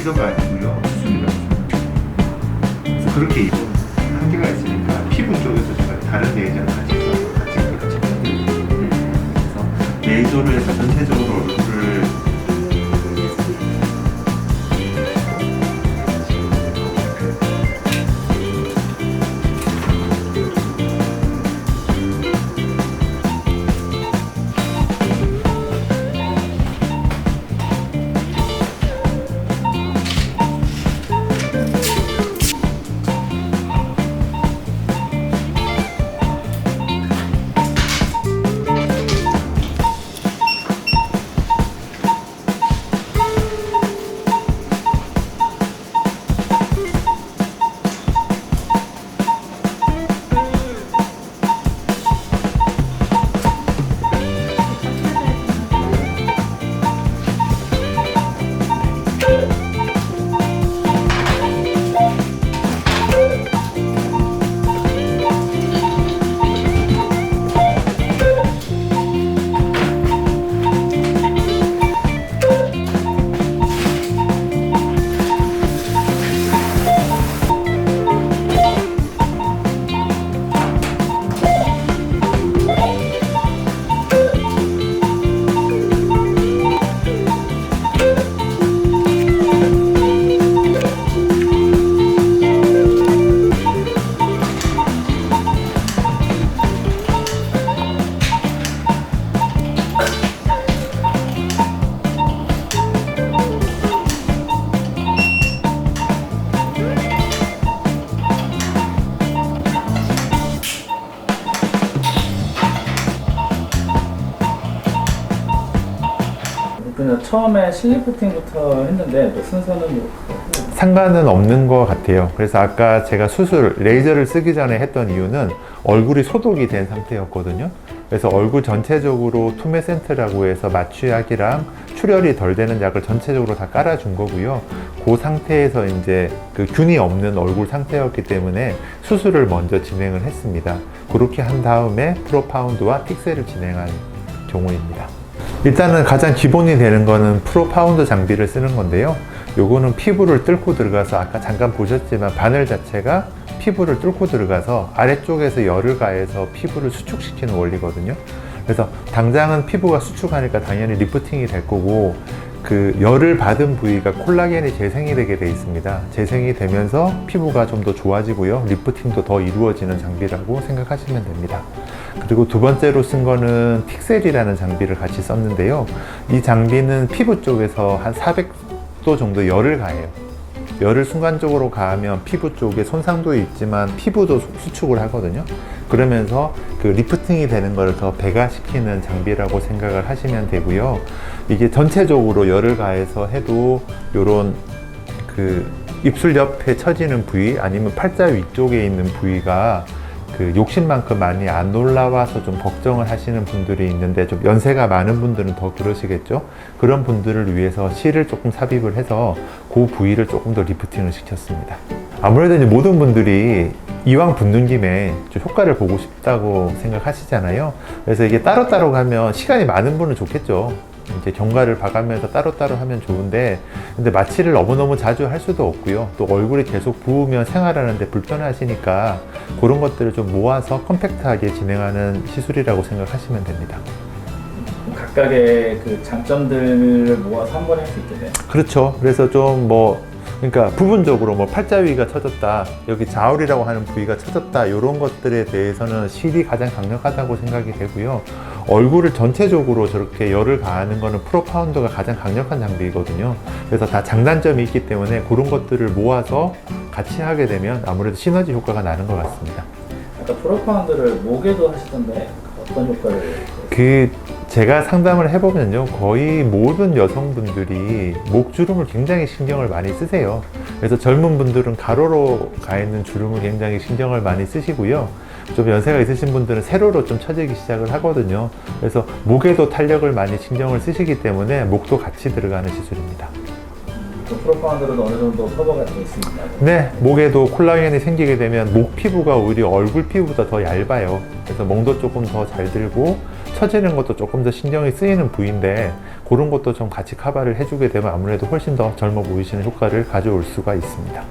레이저가 아니고요. 수술이라고 그래서 그렇게 한계가 있으니까 피부 쪽에서 제가 다른 레이저를 같이 써서 같이 그렇게 그래서 레이저를 해서 전체적으로 얼굴을 그냥 처음에 실리프팅부터 했는데 뭐 순서는 뭐 상관은 없는 것 같아요. 그래서 아까 제가 수술, 레이저를 쓰기 전에 했던 이유는 얼굴이 소독이 된 상태였거든요. 그래서 얼굴 전체적으로 투메센트라고 해서 마취약이랑 출혈이 덜 되는 약을 전체적으로 다 깔아준 거고요. 그 상태에서 이제 그 균이 없는 얼굴 상태였기 때문에 수술을 먼저 진행을 했습니다. 그렇게 한 다음에 프로파운드와 픽셀을 진행한 경우입니다. 일단은 가장 기본이 되는 거는 프로 파운드 장비를 쓰는 건데요. 요거는 피부를 뚫고 들어가서 아까 잠깐 보셨지만 바늘 자체가 피부를 뚫고 들어가서 아래쪽에서 열을 가해서 피부를 수축시키는 원리거든요. 그래서 당장은 피부가 수축하니까 당연히 리프팅이 될 거고 그 열을 받은 부위가 콜라겐이 재생이 되게 돼 있습니다. 재생이 되면서 피부가 좀 더 좋아지고요. 리프팅도 더 이루어지는 장비라고 생각하시면 됩니다. 그리고 두 번째로 쓴 거는 픽셀이라는 장비를 같이 썼는데요. 이 장비는 피부 쪽에서 한 400도 정도 열을 가해요. 열을 순간적으로 가하면 피부 쪽에 손상도 있지만 피부도 수- 수축을 하거든요. 그러면서 그 리프팅이 되는 것을 더 배가시키는 장비라고 생각을 하시면 되고요. 이게 전체적으로 열을 가해서 해도 요런 그 입술 옆에 처지는 부위 아니면 팔자 위쪽에 있는 부위가 그 욕심만큼 많이 안 올라와서 좀 걱정을 하시는 분들이 있는데 좀 연세가 많은 분들은 더 그러시겠죠. 그런 분들을 위해서 실을 조금 삽입을 해서 그 부위를 조금 더 리프팅을 시켰습니다. 아무래도 이제 모든 분들이 이왕 붙는 김에 좀 효과를 보고 싶다고 생각하시잖아요. 그래서 이게 따로따로 가면 시간이 많은 분은 좋겠죠. 이제 경과를 봐가면서 따로따로 하면 좋은데 근데 마취를 너무너무 자주 할 수도 없고요. 또 얼굴이 계속 부으면 생활하는데 불편하시니까 그런 것들을 좀 모아서 컴팩트하게 진행하는 시술이라고 생각하시면 됩니다. 각각의 그 장점들을 모아서 한 번에 할 수 있겠네요. 그렇죠. 그래서 좀뭐 그러니까 부분적으로 뭐 팔자 위가 처졌다 여기 자울이라고 하는 부위가 처졌다 이런 것들에 대해서는 실이 가장 강력하다고 생각이 되고요. 얼굴을 전체적으로 저렇게 열을 가하는 거는 프로파운드가 가장 강력한 장비이거든요. 그래서 다 장단점이 있기 때문에 그런 것들을 모아서 같이 하게 되면 아무래도 시너지 효과가 나는 것 같습니다. 아까 프로파운드를 목에도 하시던데 어떤 효과를? 그 제가 상담을 해보면요 거의 모든 여성분들이 목주름을 굉장히 신경을 많이 쓰세요. 그래서 젊은 분들은 가로로 가 있는 주름을 굉장히 신경을 많이 쓰시고요. 좀 연세가 있으신 분들은 세로로 좀 처지기 시작을 하거든요. 그래서 목에도 탄력을 많이 신경을 쓰시기 때문에 목도 같이 들어가는 시술입니다 그 프로파운드로도 어느 정도 커버가 되어 있습니다. 네, 목에도 콜라겐이 생기게 되면 목 피부가 오히려 얼굴 피부보다 더 얇아요. 그래서 멍도 조금 더 잘 들고 처지는 것도 조금 더 신경이 쓰이는 부위인데 그런 것도 좀 같이 커버를 해주게 되면 아무래도 훨씬 더 젊어 보이시는 효과를 가져올 수가 있습니다.